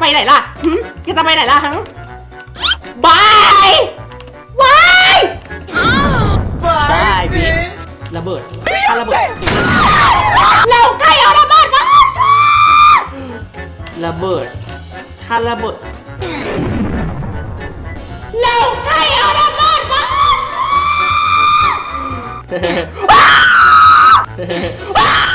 ไปไหนล่ะหึแกจะไปไหนล่ะฮังบายบายบายบิ๊ระเบิดถ้าระเบิดเราใครเอาระเบิดมาระเบิดถ้าระเบิดเราใครเอาระเบิดมาเอา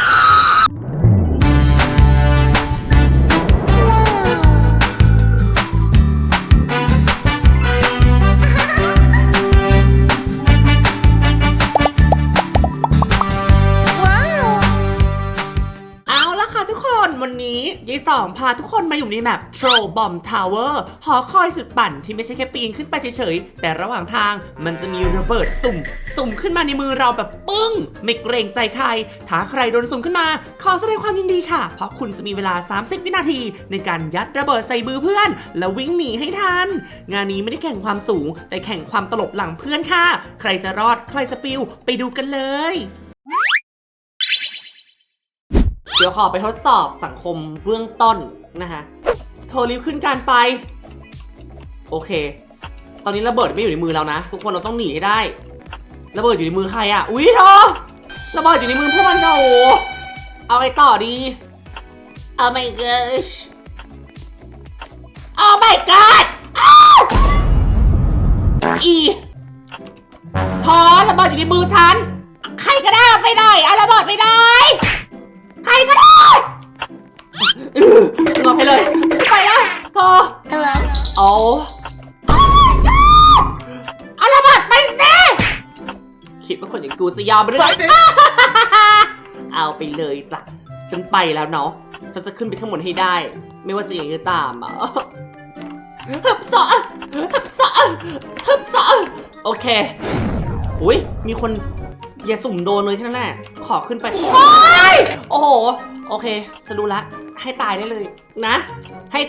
าทุกคนมาอยู่ในแมป Troll Bomb Tower หอคอยสุดปั่นที่ไม่ใช่แค่ปีนขึ้นไปเฉยๆ แต่ระหว่างทางมันจะมีระเบิดสุ่ม สุ่มขึ้นมาในมือเราแบบปึ้ง ไม่เกรงใจใคร ถ้าใครโดนสุ่มขึ้นมา ขอแสดงความยินดีค่ะ เพราะคุณจะมีเวลา 30 วินาที ในการยัดระเบิดใส่มือเพื่อน แล้ววิ่งหนีให้ทัน งานนี้ไม่ได้แข่งความสูง แต่แข่งความตลบหลังเพื่อนค่ะ ใครจะรอดใครจะปิวไปดูกันเลย เดี๋ยวขอไปทดสอบสังคมเบื้องต้นนะคะโทรรีบขึ้นการไป โอเค ตอนนี้ระเบิดไม่อยู่ในมือเรานะ ทุกคนเราต้องหนีให้ได้ระเบิดอยู่ในมือใครอะอุ้ยเธอระเบิดอยู่ในมือพวกมันค่ะโอ้โหเอาไงต่อดี Oh my gosh Oh my god อ้าวอีพอระเบิดอยู่ในมือฉัน ใครก็ได้เอาไปได้อะระเบิดไม่ได้ใคร ก็ได้เออมาไปเลย ไปแล้วโทร Hello. โอ้เอาระเบิดไปสิคิดว่าคนอย่างกูจะยอมหรือไงเอาไปเลยจ้ะฉันไปแล้วเนาะฉันจะขึ้นไปข้างบนให้ได้ ไม่ว่าจะอย่างไรก็ตามอะฮึบสอฮึบสอฮึบสอโอเค อุ้ยมีคนอย่าสุ่มโดนเลยแค่นั้นแหละ ขอขึ้นไป โอ้ยโอ้โห โอเคจะดูละ ให้ตายได้เลยนะ ให้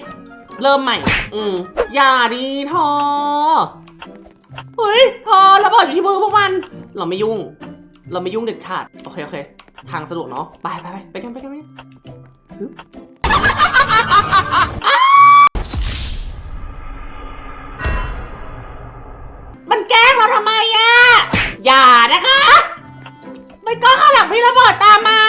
เริ่มใหม่ อืมอย่าดีทอเฮ้ยทอระเบิดอยู่ที่มือพวกมัน เราไม่ยุ่ง เราไม่ยุ่งเด็ดขาด โอเคโอเค ทางสะดวกเนาะ ไปไปไปไปกันไปกันไปกันฮึบมันแกล้งเราทำไมอะอย่านะคะ ไม่ก็ข้างหลังมีระเบิดตามมา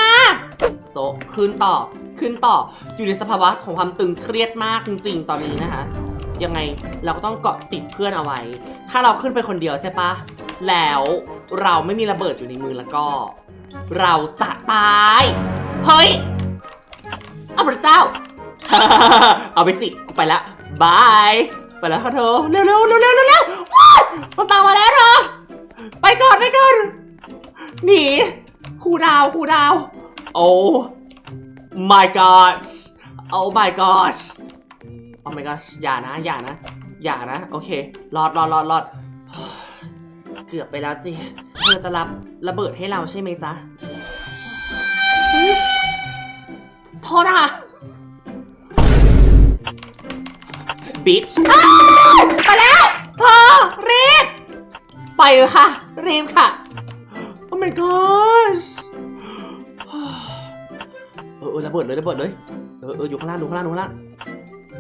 โซะขึ้นต่อ ขึ้นต่อ อยู่ในสภาวะของความตึงเครียดมากจริงๆ ตอนนี้นะคะ ยังไงเราก็ต้องเกาะติดเพื่อนเอาไว้ ถ้าเราขึ้นไปคนเดียวใช่ปะ แล้วเราไม่มีระเบิดอยู่ในมือแล้วก็ เราจะตาย เฮ้ย เอาพระเจ้า เอาไปสิ กูไปแล้วบาย ไปแล้วค่ะเธอ เร็วเร็วเร็วเร็วเร็วเร็วว้ายมันตามมาแล้วเธอ ไปก่อนไปก่อน หนีครูดาวครูดาว โอ้ my gosh โอ้ my gosh โอ้ my gosh อย่านะ อย่านะ อย่านะ โอเค รอดรอดรอดรอดเกือบไปแล้วจีเธอจะรับระเบิดให้เราใช่ไหมจ๊ะเฮ้ยโทษนะคะบิชไปแล้วเธอรีบ ไปเลยค่ะ รีบค่ะโอ้ my gosh เออเออระเบิดเลยระเบิดเลยเออเอออยู่ข้างล่างดูข้างล่างดูข้างล่าง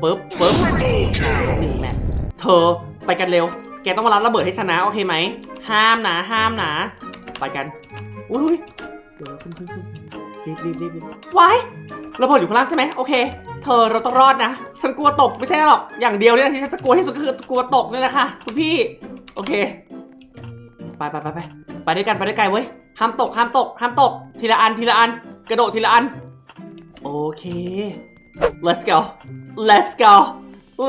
ปึ๊บปึ๊บหนึ่งแมทเธอไปกันเร็ว แกต้องมารับระเบิดให้ชนะโอเคไหมห้ามนะห้ามนะไปกันอุ้ยเดี๋ยวขึ้นขึ้นขึ้นรีบรีบรีบรีบไว้ระเบิดอยู่ข้างล่างใช่ไหมโอเค เธอเราต้องรอดนะ ฉันกลัวตกไม่ใช่หรอกอย่างเดียวเนี่ยที่ฉันจะกลัวที่สุดก็คือกลัวตกนี่แหละค่ะคุณพี่ โอเค ไปไปไปไป ไปด้วยกันไปด้วยกันเว้ยห้ามตกห้ามตกห้ามตก ทีละอันทีละอัน กระโดดทีละอัน โอเค let's go let's go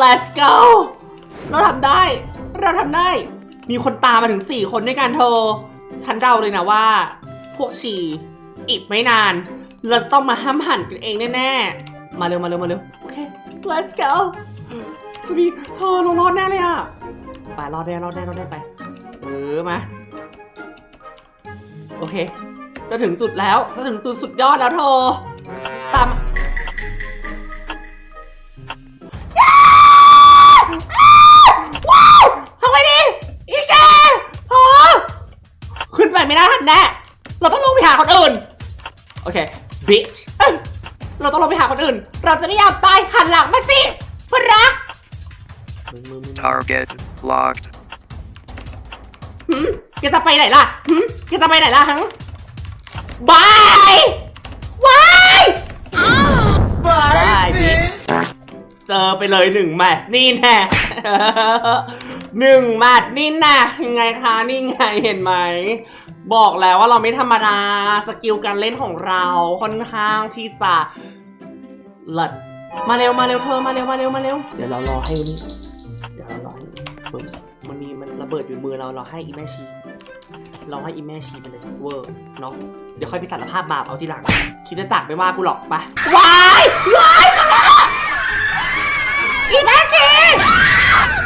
let's go เราทำได้ เราทำได้ มีคนตามมาถึง 4 คนด้วยกันเธอ ฉันเดาเลยนะว่า พวกชีอีกไม่นาน เราจะต้องมาห้ามหันกันเองแน่ๆ มาเร็วมาเร็วมาเร็ว โอเค let's go จะมีเธอเรารอดแน่เลยอะไปรอดแน่รอดแน่รอดแน่ไป เออมา โอเค จะถึงจุดแล้ว จะถึงจุดสุดยอดแล้วเธอตามว้าวทำไงดี อีแกเอขึ้นไปไม่ได้ทันแน่ เราต้องลงไปหาคนอื่น โอเค bitch เราต้องลงไปหาคนอื่น เราจะไม่ยอมตายหันหลังมาสิเพื่อนรัก Target locked. หืมแกจะไปไหนล่ะหืมแกจะไปไหนล่ะฮังบายบายบายบิ๊กเจอไปเลยหนึ่งแมตช์นี่แน่ หนึ่งแมตช์นี่แน่ยังไงคะนี่ไงเห็นไหม บอกแล้วว่าเราไม่ธรรมดา สกิลการเล่นของเราค่อนข้างที่จะเลิศมาเร็วมาเร็วเธอมาเร็วมาเร็วมาเร็ว เดี๋ยวเรารอให้นี่เดี๋ยวเรารอให้ปึ๊บมันมีมัน ระเบิดอยู่มือเราเราให้อีแม่ชีเราให้อีแม่ชีไปเลยเวอร์เนาะเดี๋ยวค่อยไปสารภาพบาปเอาทีหลังคิดจะจักไม่ว่ากูหรอกปะวายวายอีแม่ชี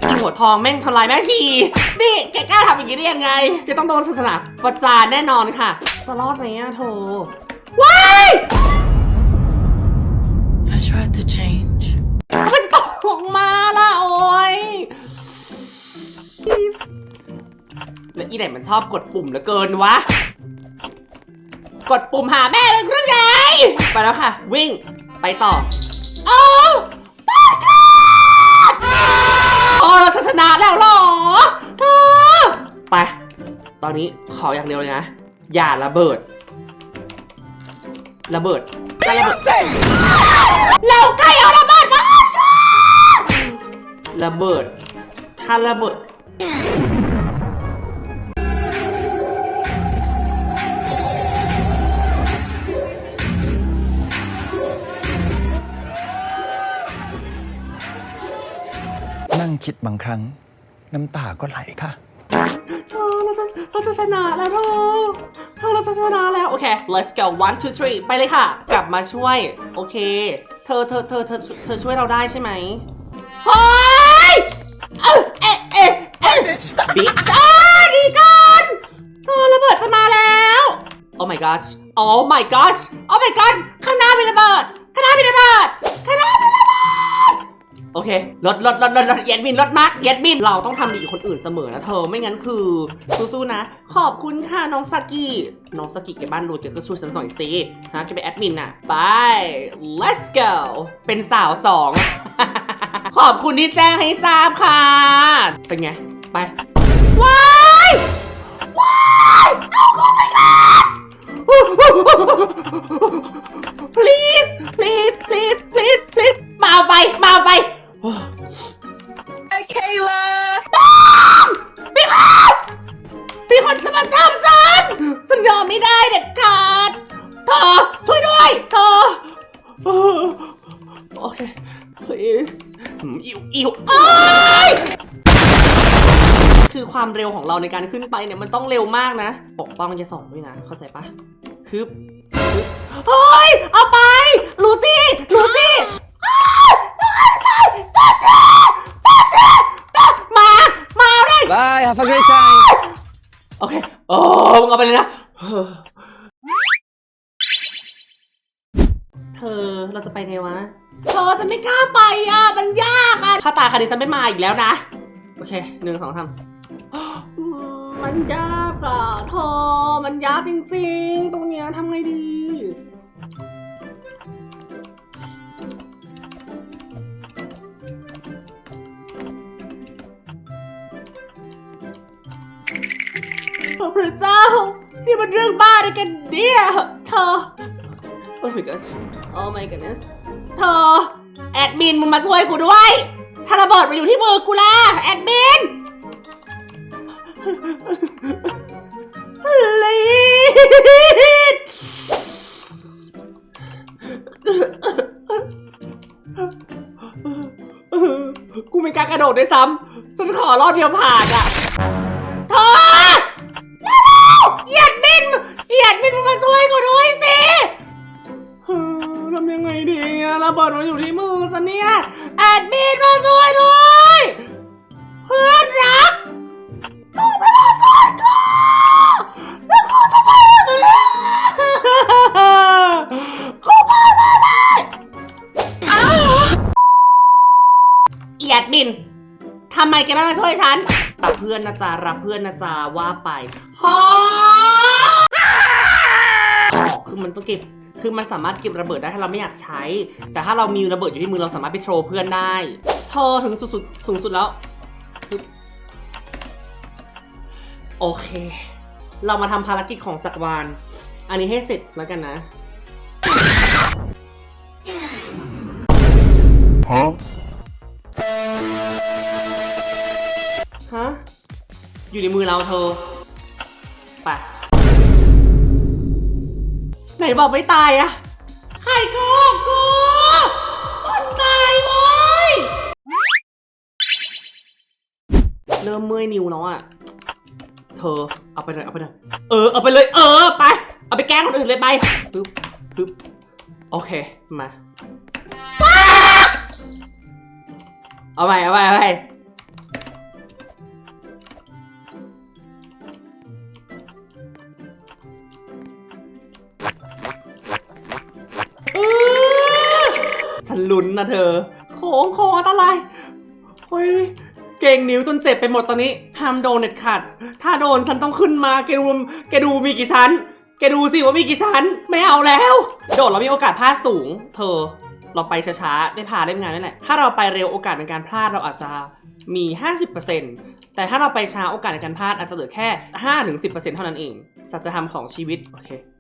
อีหัวทองแม่งทำลายแม่ชีนี่แกกล้าทำอย่างนี้ได้ยังไงแกต้องโดนศาสนาประจานแน่นอนค่ะจะรอดไหมอะโธว้าย I tried to change. มันตก แล้วอีไหนมันชอบกดปุ่มเหลือเกินวะ กดปุ่มหาแม่เลยหรือไง ไปแล้วค่ะ วิ่ง ไปต่อ โอ้ไปค่ะโอ้เราชนะแล้วหรอเธอไป ตอนนี้ขออย่างเดียวเลยนะ อย่าระเบิด ระเบิดใกล้ระเบิดเราใกล้เอาระเบิดมาระเบิด ถ้าระเบิด คิดบางครั้ง น้ำตาก็ไหลค่ะ เธอเราจะเราจะชนะแล้วเธอเธอเราจะชนะแล้ว โอเค let's go one two three ไปเลยค่ะ กลับมาช่วย โอเค เธอเธอเธอเธอเธอช่วยเราได้ใช่ไหมเฮ้ยเอ๊ะเอ๊ะเอ๊ะเอ๊ะบิ๊กอ่าดีกันเธอระเบิดจะมาแล้ว oh my gosh oh my gosh oh my god ข้างหน้ามีระเบิดข้างหน้ามีระเบิดข้างหน้ามีระเบิด โอเคลดลดลดลดลดเย็ดบินลดมากเย็ดบินเราต้องทำดีกับคนอื่นเสมอนะเธอไม่งั้นคือสู้ๆนะ ขอบคุณค่ะน้องสกิน้องสกิแกบ้านรวยแกก็ช่วยฉันหน่อยสิฮะแกเป็นแอดมินน่ะ ไป let's go เป็นสาวสองขอบคุณที่แจ้งให้ทราบค่ะ เป็นไง ไป ว้ายว้ายเอาเข้าไปก่อน please please please please please เราในการขึ้นไปเนี่ยมันต้องเร็วมากนะ ปกป้องยาส่องด้วยนะ เข้าใจปะฮึบเฮ้ย เอาไป ลูซี่ลูซี่มา มาเลย Bye have a great time โอเค โอ้มึงเอาไปเลยนะ เธอ เราจะไปไงวะ เธอฉันไม่กล้าไปอะ มันยากอะถ้าตาคดีฉันไม่มาอีกแล้วนะ โอเค หนึ่งสองสาม มมันยากอะเธอมันยากจริงๆ ตรงเนี้ยทำไงดีโอ้พระเจ้า นี่มันเรื่องบ้าอะไรกันเนี่ยเธอ โอ้ my gosh oh my goodness เธอ แอดมินมึงมาช่วยกูด้วย ถ้าระเบิดมาอยู่ที่มือกูล่ะ แอดมิน ลีดกูไม่กล้ากระโดดด้วยซ้ำฉันขอรอบเดียวผ่านอะ พื่อนนะจ๊ะรับเพื่อนนะจ๊ะว่าไปฮอคือมันต้องเก็บคือมันสามารถเก็บระเบิดได้ถ้าเราไม่อยากใช้ แต่ถ้าเรามีระเบิดอยู่ที่มือเราสามารถไปโทรเพื่อนได้โทรถึงสุดสุดสูงสุดแล้ว โอเค เรามาทำภารกิจของจักรวาล อันนี้ให้เสร็จแล้วกันนะฮ อยู่ในมือเราเธอไปไหนบอกไม่ตายอะใครโกงกูคนตายว้ยเริ่มเมื่อยนิ้วแล้วอะเธอเอาไปเลยเอาไปเลยเออเอาไปเลย เออไป เอาไปแกล้งคนอื่นเลยไปปึ๊บปึ๊บโอเคมาเอาไปเอาไปเอาไป ลุ้นนะเธอ โค้งโค้งอันตรายเฮ้ยเก่งนิ้วจนเจ็บไปหมดตอนนี้ห้ามโดนเด็ดขาด ถ้าโดนฉันต้องขึ้นมาแกดูแกดูมีกี่ชั้นแกดูสิว่ามีกี่ชั้น ไม่เอาแล้ว โดดเรามีโอกาสพลาดสูง เธอ เราไปช้าๆได้พาได้งานนั่นแหละ ถ้าเราไปเร็วโอกาสในการพลาดเราอาจจะมี 50%แต่ถ้าเราไปช้าโอกาสในการพลาดอาจจะเหลือแค่ 5-10%เท่านั้นเอง สัจธรรมของชีวิต โอเคโอเค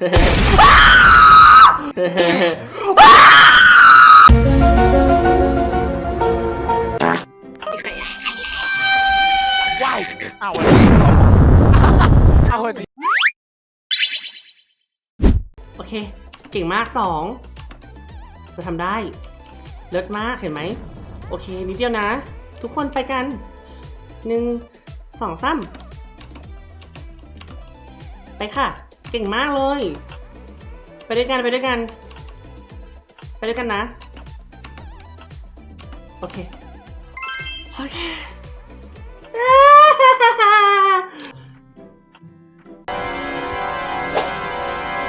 ว้ายเอาอันนี้เอาอันนี้โอเค เก่งมากสองจะทำได้ เลิศมากเห็นไหม โอเค นิดเดียวนะ ทุกคนไปกันหนึ่งสองสามไปค่ะ เก่งมากเลย ไปด้วยกันไปด้วยกัน ไปด้วยกันนะ โอเค โอเค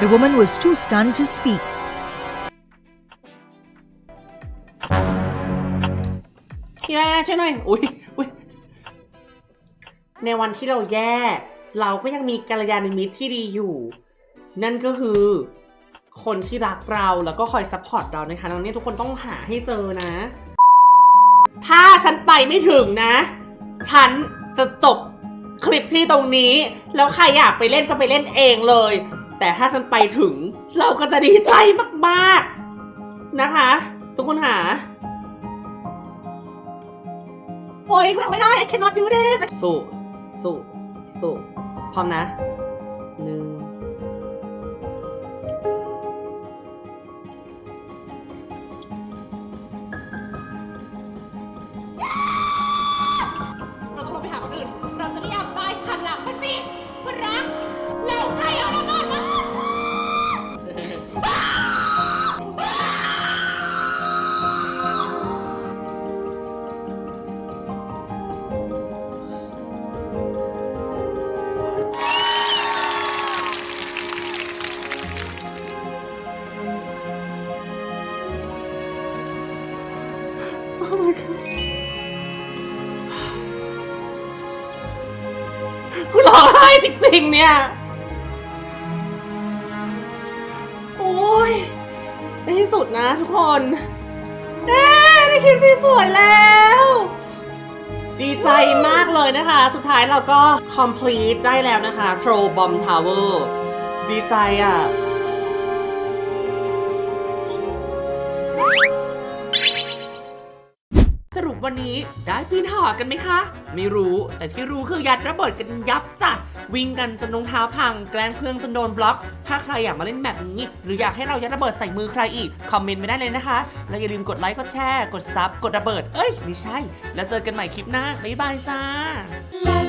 The woman was too stunned to speak. พี่แม่ช่วยหน่อย อุ้ยอุ้ยในวันที่เราแย่ เราก็ยังมีกัลยาณมิตรที่ดีอยู่ นั่นก็คือคนที่รักเราแล้วก็คอยซัพพอร์ตเรานะคะตอนนี้ทุกคนต้องหาให้เจอนะ ถ้าฉันไปไม่ถึงนะ ฉันจะจบคลิปที่ตรงนี้ แล้วใครอยากไปเล่นก็ไปเล่นเองเลย แต่ถ้าฉันไปถึง เราก็จะดีใจมากๆนะคะ ทุกคนหา โอ้ยกูทำไม่ได้ I cannot do this สู้สู้ สุข พร้อมนะ กูร้องไห้จริงๆเนี่ย โอ้ยในที่สุดนะทุกคน เอ๊ได้คลิปสวยแล้ว ดีใจมากเลยนะคะ สุดท้ายเราก็ complete ได้แล้วนะคะ Troll Bomb Tower ดีใจอะ วันนี้ได้ปีนหอกันไหมคะ ไม่รู้แต่ที่รู้คือยัดระเบิดกันยับจ้ะวิ่งกันจนรองเท้าพัง แกล้งเพื่อนจนโดนบล็อก ถ้าใครอยากมาเล่นแบบนี้ หรืออยากให้เรายัดระเบิดใส่มือใครอีก คอมเมนต์ไม่ได้เลยนะคะ และอย่าลืมกดไลค์กดแชร์ กดซับกดระเบิด เอ้ยไม่ใช่ แล้วเจอกันใหม่คลิปหน้าบ๊ายบายจ้า